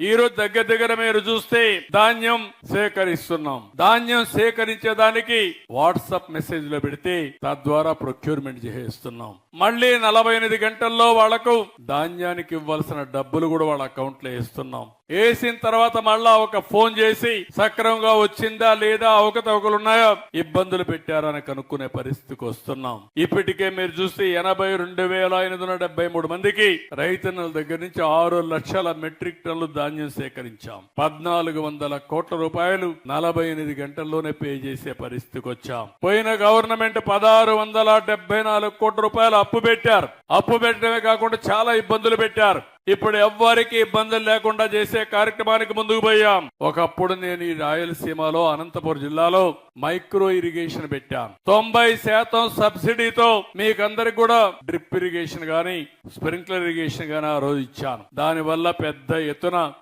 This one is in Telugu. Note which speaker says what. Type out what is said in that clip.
Speaker 1: ఈ రోజు దగ్గర దగ్గర మీరు చూస్తే ధాన్యం సేకరిస్తున్నాం. ధాన్యం సేకరించేదానికి వాట్సాప్ మెసేజ్లో పెడితే తద్వారా ప్రొక్యూర్మెంట్ చేస్తున్నాం మళ్ళీ నలభై ఎనిమిది గంటల్లో వాళ్ళకు ధాన్యానికి ఇవ్వాల్సిన డబ్బులు కూడా వాళ్ళ అకౌంట్లో వేస్తున్నాం. వేసిన తర్వాత మళ్ళా ఒక ఫోన్ చేసి సక్రమంగా వచ్చిందా లేదా అవకతవకలు ఉన్నాయా ఇబ్బందులు పెట్టారని కనుక్కునే పరిస్థితికి వస్తున్నాం. ఇప్పటికే మీరు చూస్తే ఎనభై రెండు వేల ఎనిమిది వందల డెబ్బై మూడు మందికి రైతన్నల దగ్గర నుంచి ఆరు లక్షల మెట్రిక్ టన్నులు ధాన్యం సేకరించాం. పద్నాలుగు వందల కోట్ల రూపాయలు నలభై ఎనిమిది గంటల్లోనే పే చేసే పరిస్థితికి వచ్చాం. పోయిన గవర్నమెంట్ పదహారు వందల డెబ్బై నాలుగు కోట్ల రూపాయలు అప్పు పెట్టారు. అప్పు పెట్టడమే కాకుండా చాలా ఇబ్బందులు పెట్టారు. ఇప్పుడు ఎవ్వరికి ఇబ్బందులు లేకుండా చేసే కార్యక్రమానికి ముందుకు పోయాం. ఒకప్పుడు నేను ఈ రాయలసీమలో అనంతపురం జిల్లాలో మైక్రో ఇరిగేషన్ పెట్టాను తొంభై శాతం సబ్సిడీతో మీకందరికి కూడా డ్రిప్ ఇరిగేషన్ గాని స్ప్రింక్లర్ ఇరిగేషన్ గాని ఆ రోజు ఇచ్చాను. దాని వల్ల పెద్ద ఎత్తున